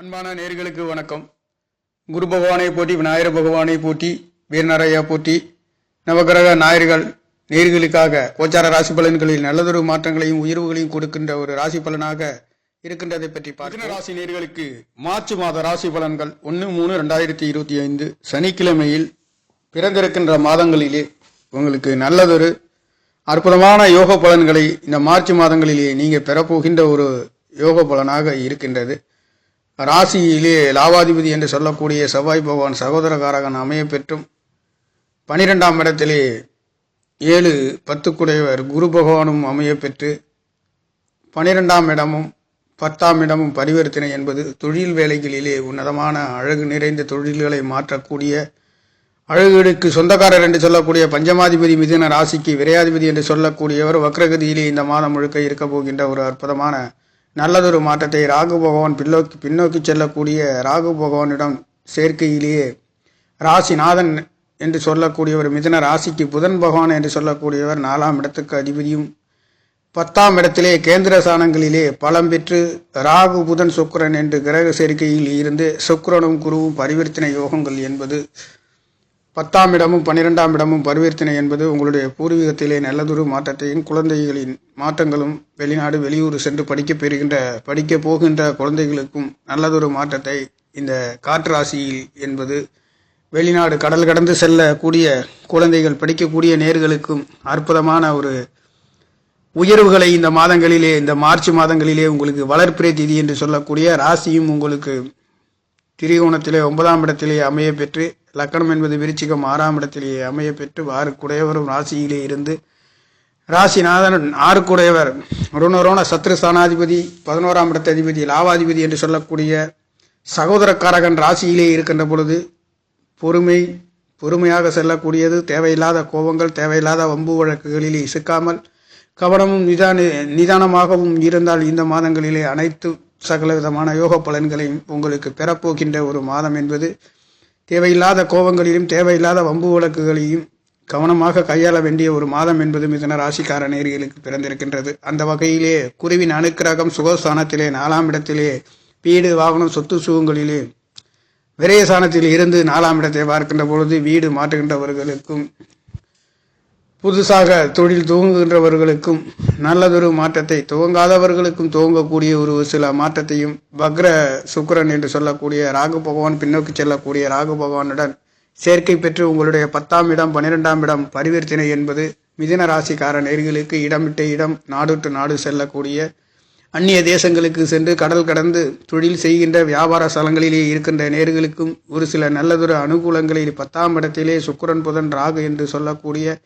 அன்பான நேர்களுக்கு வணக்கம். குரு பகவானை போட்டி விநாயகர் பகவானை போட்டி வீரநரையா போட்டி நவகிரக நாயர்கள் நேர்களுக்காக கோச்சார ராசி பலன்களில் நல்லதொரு மாற்றங்களையும் உயர்வுகளையும் கொடுக்கின்ற ஒரு ராசி பலனாக இருக்கின்றதை பற்றி பார்க்க ராசி நேர்களுக்கு மார்ச் மாத ராசி பலன்கள் ஒன்று மூணு ரெண்டாயிரத்தி இருபத்தி ஐந்து சனிக்கிழமையில் பிறந்திருக்கின்ற மாதங்களிலே உங்களுக்கு நல்லதொரு அற்புதமான யோக பலன்களை இந்த மார்ச் மாதங்களிலே நீங்கள் பெறப்போகின்ற ஒரு யோக பலனாக இருக்கின்றது. ராசியிலே லாவாதிபதி என்று சொல்லக்கூடிய செவ்வாய் பகவான் சகோதரகாரகன் அமைய பெற்றும் பனிரெண்டாம் இடத்திலே ஏழு பத்துக்குடையவர் குரு பகவானும் அமைய பெற்று பனிரெண்டாம் இடமும் பத்தாம் இடமும் பரிவர்த்தனை என்பது தொழில் வேலைகளிலே உன்னதமான அழகு நிறைந்த தொழில்களை மாற்றக்கூடிய அழகுகளுக்கு சொந்தக்காரர் என்று சொல்லக்கூடிய பஞ்சமாதிபதி மிதுன ராசிக்கு விரையாதிபதி என்று சொல்லக்கூடியவர் வக்ரகதியிலே இந்த மாதம் முழுக்க இருக்கப் போகின்ற ஒரு அற்புதமான நல்லதொரு மாற்றத்தை ராகு பகவான் பின்னோக்கி பின்னோக்கி செல்லக்கூடிய ராகு பகவானிடம் சேர்க்கையிலேயே ராசிநாதன் என்று சொல்லக்கூடியவர் மிதன ராசிக்கு புதன் பகவான் என்று சொல்லக்கூடியவர் நாலாம் இடத்துக்கு அதிபதியும் பத்தாம் இடத்திலே கேந்திர சாணங்களிலே பலம் பெற்று ராகு புதன் சுக்கரன் என்று கிரக சேர்க்கையில் இருந்து சுக்கரனும் குருவும் பரிவர்த்தனை யோகங்கள் என்பது பத்தாம் இடமும் பன்னிரெண்டாம் இடமும் பரிவர்த்தனை என்பது உங்களுடைய பூர்வீகத்திலே நல்லதொரு மாற்றத்தையும் குழந்தைகளின் மாற்றங்களும் வெளிநாடு வெளியூர் சென்று படிக்கப் பெறுகின்ற படிக்கப் போகின்ற குழந்தைகளுக்கும் நல்லதொரு மாற்றத்தை இந்த காற்று ராசியில் என்பது வெளிநாடு கடல் கடந்து செல்லக்கூடிய குழந்தைகள் படிக்கக்கூடிய நேர்களுக்கும் அற்புதமான ஒரு உயர்வுகளை இந்த மாதங்களிலே இந்த மார்ச் மாதங்களிலே உங்களுக்கு வளர்ப்பிறை திதி என்று சொல்லக்கூடிய ராசியும் உங்களுக்கு திரிகோணத்திலே ஒன்பதாம் இடத்திலே அமைய பெற்று லக்கணம் என்பது விருச்சிகம் ஆறாம் இடத்திலேயே அமைய பெற்று ஆறுக்குடையவரும் ராசியிலே இருந்து ராசிநாதன் ஆறுக்குடையவர் ருணரோண சத்ரு ஸ்தானாதிபதி பதினோராம் இடத்த அதிபதி லாவாதிபதி என்று சொல்லக்கூடிய சகோதரக்காரகன் ராசியிலே இருக்கின்ற பொழுது பொறுமை பொறுமையாக செல்லக்கூடியது தேவையில்லாத கோபங்கள் தேவையில்லாத வம்பு வழக்குகளிலே சிக்காமல் கவனமும் நிதான நிதானமாகவும் இருந்தால் இந்த மாதங்களிலே அனைத்து சகல விதமான யோக பலன்களையும் உங்களுக்கு பெறப்போகின்ற ஒரு மாதம் என்பது தேவையில்லாத கோபங்களிலும் தேவையில்லாத வம்பு வழக்குகளையும் கவனமாக கையாள வேண்டிய ஒரு மாதம் என்பது மிதன ராசிக்கார நேர்களுக்கு பிறந்திருக்கின்றது. அந்த வகையிலே குருவின் அனுக்கிரகம் சுகஸ்தானத்திலே நாலாம் இடத்திலே வீடு வாகனம் சொத்து சுகங்களிலே விரயசானத்தில் இருந்து நாலாம் இடத்தை பார்க்கின்ற பொழுது வீடு மாற்றுகின்றவர்களுக்கும் புதுசாக தொழில் துவங்குகின்றவர்களுக்கும் நல்லதொரு மாற்றத்தை துவங்காதவர்களுக்கும் துவங்கக்கூடிய ஒரு சில மாற்றத்தையும் வக்ர சுக்கரன் என்று சொல்லக்கூடிய ராகு பகவான் பின்னோக்கி செல்லக்கூடிய ராகு பகவானுடன் சேர்க்கை பெற்று உங்களுடைய பத்தாம் இடம் பன்னிரெண்டாம் இடம் பரிவர்த்தனை என்பது மிதின ராசிக்கார நேர்களுக்கு இடமிட்ட இடம் நாடுட்டு நாடு செல்லக்கூடிய அந்நிய தேசங்களுக்கு சென்று கடல் கடந்து தொழில் செய்கின்ற வியாபார ஸ்தலங்களிலே இருக்கின்ற நேர்களுக்கும் ஒரு சில நல்லதொரு அனுகூலங்களில் பத்தாம் இடத்திலே சுக்கரன் புதன் ராகு என்று சொல்லக்கூடிய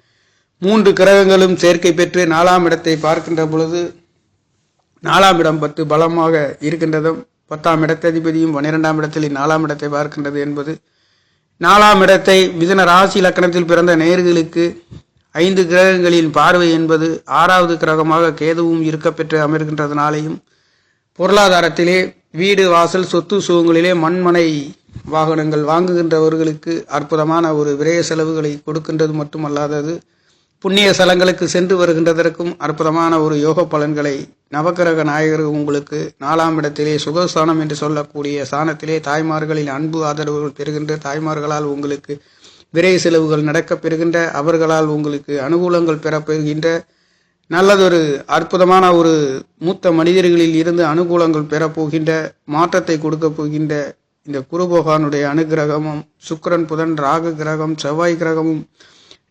மூன்று கிரகங்களும் சேர்க்கை பெற்று நாலாம் இடத்தை பார்க்கின்ற பொழுது நாலாம் இடம் பத்து பலமாக இருக்கின்றதும் பத்தாம் இடத்ததிபதியும் பன்னிரெண்டாம் இடத்தில் நாலாம் இடத்தை பார்க்கின்றது என்பது நாலாம் இடத்தை மிதன ராசி லக்கணத்தில் பிறந்த நேர்களுக்கு ஐந்து கிரகங்களின் பார்வை என்பது ஆறாவது கிரகமாக கேதுவும் இருக்கப்பெற்று அமர்கின்றதுனாலேயும் பொருளாதாரத்திலே வீடு வாசல் சொத்து சுகங்களிலே மண்மனை வாகனங்கள் வாங்குகின்றவர்களுக்கு அற்புதமான ஒரு விரய செலவுகளை கொடுக்கின்றது மட்டுமல்லாதது புண்ணிய ஸ்தலங்களுக்கு சென்று வருகின்றதற்கும் அற்புதமான ஒரு யோக பலன்களை நவக்கிரக நாயகர் உங்களுக்கு நாலாம் இடத்திலே சுகஸ்தானம் என்று சொல்லக்கூடிய ஸ்தானத்திலே தாய்மார்களின் அன்பு ஆதரவுகள் பெறுகின்ற தாய்மார்களால் உங்களுக்கு விரை செலவுகள் நடக்கப் பெறுகின்ற அவர்களால் உங்களுக்கு அனுகூலங்கள் பெறப்பெறுகின்ற நல்லதொரு அற்புதமான ஒரு மூத்த மனிதர்களில் இருந்து அனுகூலங்கள் பெறப்போகின்ற மாற்றத்தை கொடுக்க போகின்ற இந்த குருபகவானுடைய அனுகிரகமும் சுக்கிரன் புதன் ராகு கிரகம் செவ்வாய் கிரகமும்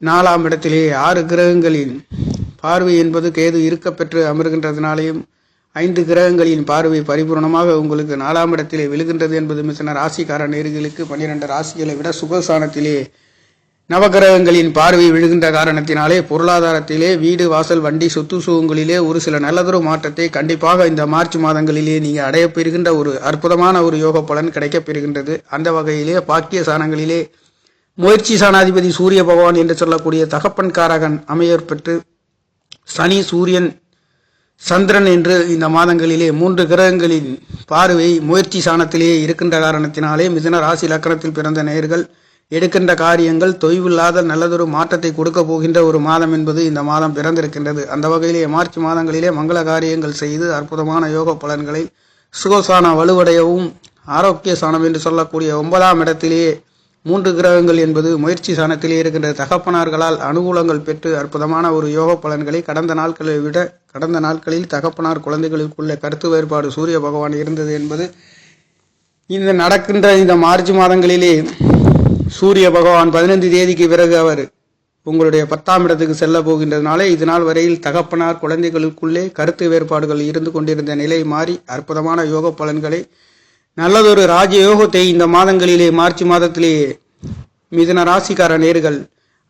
நாலாம் இடத்திலே ஆறு கிரகங்களின் பார்வை என்பது கேது இருக்கப்பெற்று அமர்கின்றதுனாலேயும் ஐந்து கிரகங்களின் பார்வை பரிபூர்ணமாக உங்களுக்கு நாலாம் இடத்திலே விழுகின்றது என்பது மிசன ராசிக்கார நேர்களுக்கு பன்னிரண்டு ராசிகளை விட சுகஸ்தானத்திலே நவகிரகங்களின் பார்வை விழுகின்ற காரணத்தினாலே பொருளாதாரத்திலே வீடு வாசல் வண்டி சொத்து சுகங்களிலே ஒரு சில நல்லதொரு மாற்றத்தை கண்டிப்பாக இந்த மார்ச் மாதங்களிலே நீங்கள் அடையப்பெறுகின்ற ஒரு அற்புதமான ஒரு யோக பலன் கிடைக்கப்பெறுகின்றது அந்த வகையிலே பாக்கிய சாணங்களிலே முயற்சி சனாதிபதி சூரிய பகவான் என்று சொல்லக்கூடிய தகப்பன் காரகன் அமையர் பெற்று சனி சூரியன் சந்திரன் என்று இந்த மாதங்களிலே மூன்று கிரகங்களின் பார்வை முயற்சி சாணத்திலேயே இருக்கின்ற காரணத்தினாலே மிதுன ராசி லக்கணத்தில் பிறந்த நேர்கள் எடுக்கின்ற காரியங்கள் தொய்வில்லாத நல்லதொரு மாற்றத்தை கொடுக்க போகின்ற ஒரு மாதம் என்பது இந்த மாதம் பிறந்திருக்கின்றது. அந்த வகையிலே மார்ச் மாதங்களிலே மங்கள காரியங்கள் செய்து அற்புதமான யோக பலன்களை சுகசான வலுவடையவும் ஆரோக்கிய சாணம் என்று சொல்லக்கூடிய ஒன்பதாம் இடத்திலேயே மூன்று கிரகங்கள் என்பது முயற்சி சாணத்திலே இருக்கின்ற தகப்பனார்களால் அனுகூலங்கள் பெற்று அற்புதமான ஒரு யோக பலன்களை கடந்த நாட்களை விட கடந்த நாட்களில் தகப்பனார் குழந்தைகளுக்குள்ள கருத்து வேறுபாடு சூரிய பகவான் இருந்தது என்பது இந்த நடக்கின்ற இந்த மார்ச் மாதங்களிலே சூரிய பகவான் பதினைந்து தேதிக்கு பிறகு அவர் உங்களுடைய பத்தாம் இடத்துக்கு செல்ல போகின்றதுனால இது நாள் வரையில் தகப்பனார் குழந்தைகளுக்குள்ளே கருத்து வேறுபாடுகள் இருந்து கொண்டிருந்த நிலை மாறி அற்புதமான யோக பலன்களை நல்லதொரு ராஜயோகத்தை இந்த மாதங்களிலே மார்ச் மாதத்திலே மிதுன ராசிக்கார நேர்கள்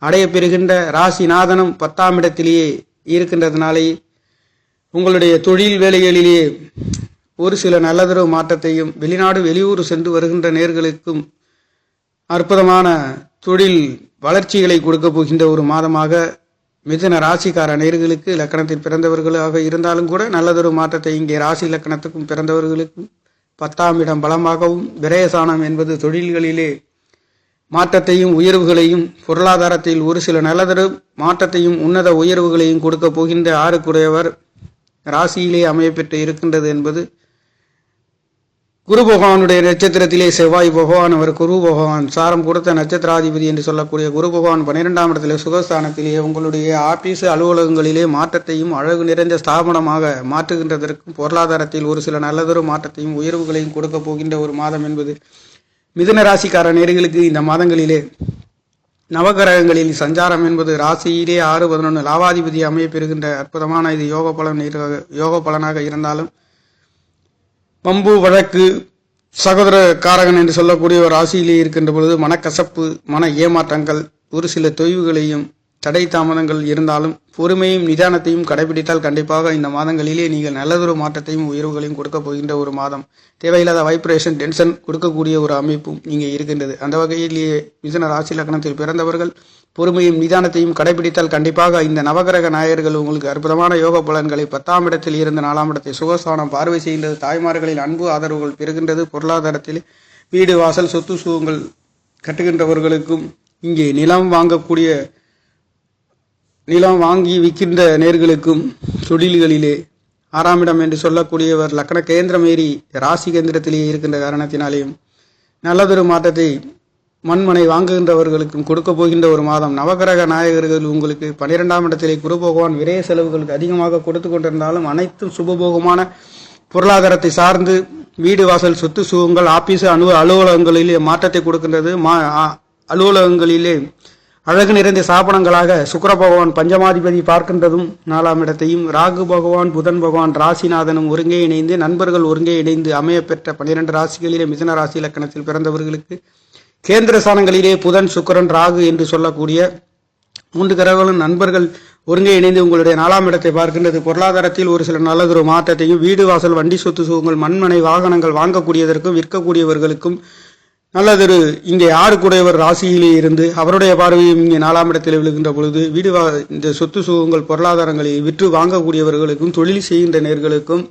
அடைய பெறுகின்ற ராசிநாதனும் பத்தாம் இடத்திலேயே இருக்கின்றதுனாலே உங்களுடைய தொழில் வேலைகளிலே ஒரு சில நல்லதொரு மாற்றத்தையும் வெளிநாடு வெளியூர் சென்று வருகின்ற நேர்களுக்கும் அற்புதமான தொழில் வளர்ச்சிகளை கொடுக்க போகின்ற ஒரு மாதமாக மிதுன ராசிக்கார நேர்களுக்கு லக்கணத்தில் பிறந்தவர்களாக இருந்தாலும் கூட நல்லதொரு மாற்றத்தை இங்கே ராசி லக்கணத்துக்கும் பிறந்தவர்களுக்கும் பத்தாம் இடம் பலமாகவும் விரயசானம் என்பது தொழில்களிலே மாற்றத்தையும் உயர்வுகளையும் பொருளாதாரத்தில் ஒரு சில நல்லதொரு மாற்றத்தையும் உன்னத உயர்வுகளையும் கொடுக்க போகின்ற ஆறுக்குடையவர் ராசியிலே அமையப்பெற்று இருக்கின்றது என்பது குரு பகவானுடைய நட்சத்திரத்திலே செவ்வாய் பகவான் அவர் குரு பகவான் சாரம் கொடுத்த நட்சத்திராதிபதி என்று சொல்லக்கூடிய குரு பகவான் பன்னிரெண்டாம் இடத்திலே சுகஸ்தானத்திலே உங்களுடைய ஆபீஸ் அலுவலகங்களிலே மாற்றத்தையும் அழகு நிறைந்த ஸ்தாபனமாக மாற்றுகின்றதற்கும் பொருளாதாரத்தில் ஒரு சில நல்லதொரு மாற்றத்தையும் உயர்வுகளையும் கொடுக்க போகின்ற ஒரு மாதம் என்பது மிதுன ராசிக்கார நேர்களுக்கு இந்த மாதங்களிலே நவகிரகங்களில் சஞ்சாரம் என்பது ராசியிலே ஆறு பதினொன்று லாவாதிபதி அமைய பெறுகின்ற அற்புதமான இது யோக பலன் யோக பலனாக இருந்தாலும் பம்பு வழக்கு சகோதர காரகன் என்று சொல்லக்கூடிய ஒரு ராசியிலே இருக்கின்ற பொழுது மனக்கசப்பு மன ஏமாற்றங்கள் ஒரு சில தொய்வுகளையும் தடை தாமதங்கள் இருந்தாலும் பொறுமையும் நிதானத்தையும் கடைபிடித்தால் கண்டிப்பாக இந்த மாதங்களிலே நீங்கள் நல்லதொரு மாற்றத்தையும் உயர்வுகளையும் கொடுக்க போகின்ற ஒரு மாதம். தேவையில்லாத வைப்ரேஷன் டென்ஷன் கொடுக்கக்கூடிய ஒரு அமைப்பும் இங்கே இருக்கின்றது. அந்த வகையிலேயே மிதன ராசி லக்னத்தில் பிறந்தவர்கள் பொறுமையும் நிதானத்தையும் கடைபிடித்தால் கண்டிப்பாக இந்த நவகிரக நாயர்கள் உங்களுக்கு அற்புதமான யோக பலன்களை பத்தாம் இடத்தில் இருந்து நாலாம் இடத்தை சுகஸ்தானம் பார்வை செய்கின்றது தாய்மார்களின் அன்பு ஆதரவுகள் பெறுகின்றது. பொருளாதாரத்தில் வீடு வாசல் சொத்து சுகங்கள் கட்டுகின்றவர்களுக்கும் இங்கே நிலம் வாங்கக்கூடிய நிலம் வாங்கி விற்கின்ற நேர்களுக்கும் தொழில்களிலே ஆறாம் இடம் என்று சொல்லக்கூடியவர் லக்கண கேந்திரமேறி ராசி கேந்திரத்திலேயே இருக்கின்ற காரணத்தினாலேயும் நல்லதொரு மாற்றத்தை மண்மனை வாங்குகின்றவர்களுக்கும் கொடுக்க போகின்ற ஒரு மாதம். நவகிரக நாயகர்கள் உங்களுக்கு பன்னிரெண்டாம் இடத்திலே குரு பகவான் விரய செலவுகளுக்கு அதிகமாக கொடுத்து கொண்டிருந்தாலும் அனைத்தும் சுபபோகமான பொருளாதாரத்தை சார்ந்து வீடு வாசல் சொத்து சுகங்கள் ஆபீஸ் அனு அலுவலகங்களிலே மாற்றத்தை கொடுக்கின்றது. மா அலுவலகங்களிலே அழகு நிறைந்த சாபனங்களாக சுக்கர பகவான் பஞ்சமாதிபதி பார்க்கின்றதும் நாலாம் இடத்தையும் ராகு பகவான் புதன் பகவான் ராசிநாதனும் ஒருங்கே இணைந்து நண்பர்கள் ஒருங்கே இணைந்து அமையப்பெற்ற பன்னிரண்டு ராசிகளிலே மிதன ராசி இலக்கணத்தில் பிறந்தவர்களுக்கு கேந்திர ஸ்தானங்களிலே புதன் சுக்கிரன் ராகு என்று சொல்லக்கூடிய மூன்று கிரகங்களும் நண்பர்கள் ஒருங்கே இணைந்து உங்களுடைய நாலாம் இடத்தை பார்க்கின்றது. பொருளாதாரத்தில் ஒரு சில நல்லதொரு மாற்றத்தையும் வீடு வாசல் வண்டி சொத்து சுகங்கள் மண்மனை வாகனங்கள் வாங்கக்கூடியதற்கும் விற்கக்கூடியவர்களுக்கும் நல்லதொரு இங்கே ஆறு கூடையவர் ராசியிலே இருந்து அவருடைய பார்வையும் இங்கே நாலாம் இடத்தில் விழுகின்ற பொழுது வீடு வா இந்த சொத்து சுகங்கள் பொருளாதாரங்களை விற்று வாங்கக்கூடியவர்களுக்கும் தொழில் செய்கின்ற நேர்களுக்கும்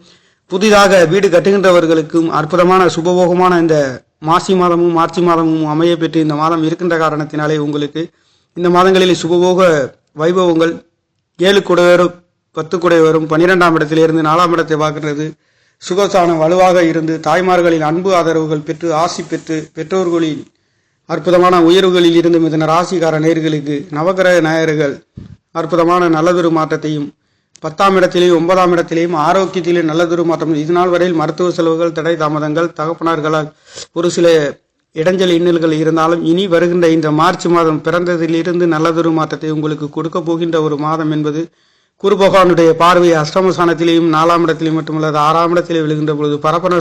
புதிதாக வீடு கட்டுகின்றவர்களுக்கும் அற்புதமான சுபபோகமான இந்த மாசி மாதமும் மார்ச் மாதமும் அமைய பெற்று இந்த மாதம் இருக்கின்ற காரணத்தினாலே உங்களுக்கு இந்த மாதங்களில் சுபபோக வைபவங்கள் ஏழு குடையவரும் பத்து குடையவரும் பன்னிரெண்டாம் இடத்திலிருந்து நாலாம் இடத்தை பார்க்கின்றது. சுகஸ்தானம் வலுவாக இருந்து தாய்மார்களின் அன்பு ஆதரவுகள் பெற்று ஆசி பெற்று பெற்றோர்களின் அற்புதமான உயர்வுகளில் இருந்து மிதன ராசிகார நேர்களுக்கு நவகிரக நாயர்கள் அற்புதமான நல்லதொரு மாற்றத்தையும் பத்தாம் இடத்திலேயும் ஒன்பதாம் இடத்திலேயும் ஆரோக்கியத்திலேயும் நல்லதொரு மாற்றம் இது நாள் வரையில் மருத்துவ செலவுகள் தடை தாமதங்கள் தகப்பனார்களால் ஒரு சில இடைஞ்சல் இன்னல்கள் இருந்தாலும் இனி வருகின்ற இந்த மார்ச் மாதம் பிறந்ததிலிருந்து நல்லதொரு மாற்றத்தை உங்களுக்கு கொடுக்க போகின்ற ஒரு மாதம் என்பது குரு பகவானுடைய பார்வை அஷ்டமஸ்தானத்திலேயும் நாலாம் இடத்திலேயும் மட்டுமல்லாது ஆறாம் இடத்திலே விழுகின்ற பொழுது பரபர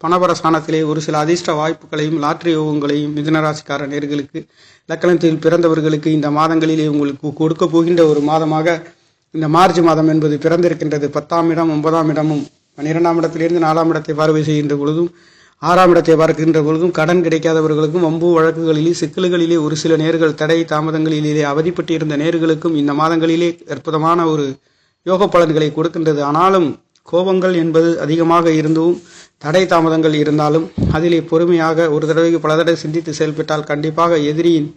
பணபர ஸ்தானத்திலே ஒரு சில அதிர்ஷ்ட வாய்ப்புகளையும் லாட்டரி யோகங்களையும் மிதனராசிக்கார நேர்களுக்கு லக்கணத்தில் பிறந்தவர்களுக்கு இந்த மாதங்களிலே உங்களுக்கு கொடுக்க போகின்ற ஒரு மாதமாக இந்த மார்ச் மாதம் என்பது பிறந்திருக்கின்றது. பத்தாம் இடம் ஒன்பதாம் இடமும் பன்னிரெண்டாம் இடத்திலிருந்து நாலாம் இடத்தை பார்வை செய்கின்ற பொழுதும் ஆறாம் இடத்தை பார்க்கின்றவர்களுக்கும் கடன் கிடைக்காதவர்களுக்கும் வம்பு வழக்குகளிலே சிக்கல்களிலே ஒரு சில நேர்கள் தடை தாமதங்களிலே அவதிப்பட்டு இருந்த நேர்களுக்கும் இந்த மாதங்களிலே அற்புதமான ஒரு யோக பலன்களை கொடுக்கின்றது. ஆனாலும் கோபங்கள் என்பது அதிகமாக இருந்தும் தடை தாமதங்கள் இருந்தாலும் அதிலே பொறுமையாக ஒரு தடவைக்கு பல தடவை சிந்தித்து செயல்பட்டால் கண்டிப்பாக எதிரியின்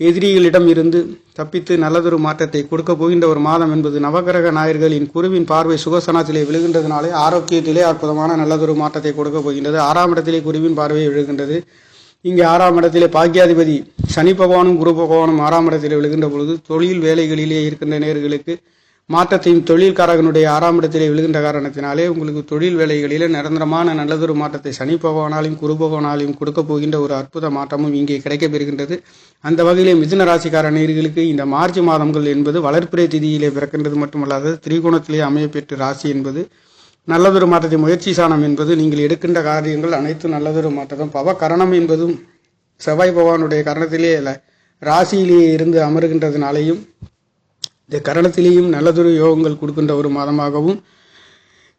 எதிரிகளிடம் இருந்து தப்பித்து நல்லதொரு மாற்றத்தை கொடுக்க போகின்ற ஒரு மாதம் என்பது நவகிரக நாயர்களின் குருவின் பார்வை சுகசனத்திலே விழுகின்றதுனாலே ஆரோக்கியத்திலே அற்புதமான நல்லதொரு மாற்றத்தை கொடுக்க போகின்றது. ஆறாம் இடத்திலே குருவின் பார்வை விழுகின்றது. இங்கே ஆறாம் இடத்திலே பாக்கியாதிபதி சனி பகவானும் குரு பகவானும் ஆறாம் இடத்திலே விழுகின்ற பொழுது தொழில் வேலைகளிலே இருக்கின்ற நேர்களுக்கு மாற்றத்தையும் தொழில்காரகனுடைய ஆறாம் இடத்திலே விழுகின்ற காரணத்தினாலே உங்களுக்கு தொழில் வேலைகளிலே நிரந்தரமான நல்லதொரு மாற்றத்தை சனி பகவானாலையும் குரு பகவானாலையும் கொடுக்க போகின்ற ஒரு அற்புத மாற்றமும் இங்கே கிடைக்கப்பெறுகின்றது அந்த வகையிலே மிதுன ராசிக்கார நேர்களுக்கு இந்த மார்ச் மாதங்கள் என்பது வளர்ப்பிறை திதியிலே பிறக்கின்றது மட்டுமல்லாது திரிகோணத்திலே அமையப்பெற்று ராசி என்பது நல்லதொரு மாற்றத்தை முயற்சி சாணம் என்பது நீங்கள் எடுக்கின்ற காரியங்கள் அனைத்தும் நல்லதொரு மாற்றதும் பவ கரணம் என்பதும் செவ்வாய் பகவானுடைய கரணத்திலே ராசியிலேயே இருந்து அமருகின்றதுனாலையும் இந்த கரணத்திலேயும் நல்லதொரு யோகங்கள் கொடுக்கின்ற ஒரு மாதமாகவும்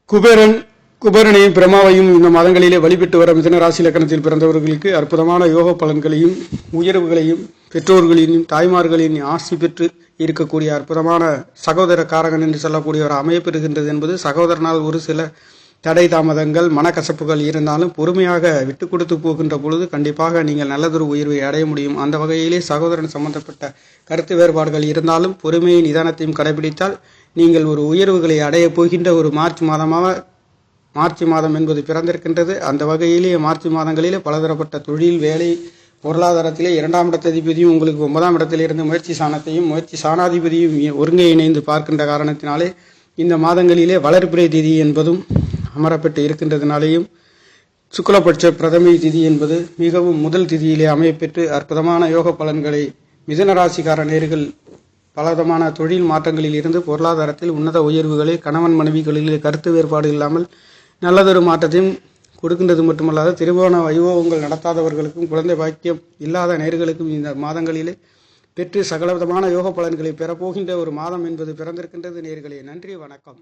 குபேரன் குபேரனையும் பிரமாவையும் இந்த மாதங்களிலே வழிபட்டு வர மிதன ராசி லக்கணத்தில் பிறந்தவர்களுக்கு அற்புதமான யோக பலன்களையும் உயர்வுகளையும் பெற்றோர்களின் தாய்மார்களின் ஆசி பெற்று இருக்கக்கூடிய அற்புதமான சகோதர காரகன் என்று சொல்லக்கூடியவர் அமையப்பெறுகின்றது என்பது சகோதரனால் ஒரு சில தடை தாமதங்கள் மனக்கசப்புகள் இருந்தாலும் பொறுமையாக விட்டு கொடுத்து போகின்ற பொழுது கண்டிப்பாக நீங்கள் நல்லதொரு உயர்வை அடைய முடியும். அந்த வகையிலே சகோதரன் சம்பந்தப்பட்ட கருத்து வேறுபாடுகள் இருந்தாலும் பொறுமையை நிதானத்தையும் கடைபிடித்தால் நீங்கள் ஒரு உயர்வுகளை அடையப் போகின்ற ஒரு மார்ச் மாதமாக மார்ச் மாதம் என்பது பிறந்திருக்கின்றது. அந்த வகையிலே மார்ச் மாதங்களிலே பலதரப்பட்ட தொழில் வேலை பொருளாதாரத்திலே இரண்டாம் இடத்ததிபதியும் உங்களுக்கு ஒன்பதாம் இடத்திலிருந்து முயற்சி சாணத்தையும் முயற்சி சாணாதிபதியும் ஒருங்கே இணைந்து பார்க்கின்ற காரணத்தினாலே இந்த மாதங்களிலே வளர்பிறை திதி என்பதும் அமரப்பட்டு இருக்கின்றதுனாலேயும் சுக்லபட்ச பிரதமை திதி என்பது மிகவும் முதல் திதியிலே அமையப்பெற்று அற்புதமான யோக பலன்களை மிதன ராசிக்கார நேர்கள் பலவிதமான தொழில் மாற்றங்களில் இருந்து பொருளாதாரத்தில் உன்னத உயர்வுகளை கணவன் மனைவிகளிலே கருத்து வேறுபாடு இல்லாமல் நல்லதொரு மாற்றத்தையும் கொடுக்கின்றது மட்டுமல்லாது திருவோண வைபவங்கள் நடத்தாதவர்களுக்கும் குழந்தை பாக்கியம் இல்லாத நேர்களுக்கும் இந்த மாதங்களிலே பெற்று சகலவிதமான யோக பலன்களை பெறப்போகின்ற ஒரு மாதம் என்பது பிறந்திருக்கின்றது நேர்களே. நன்றி வணக்கம்.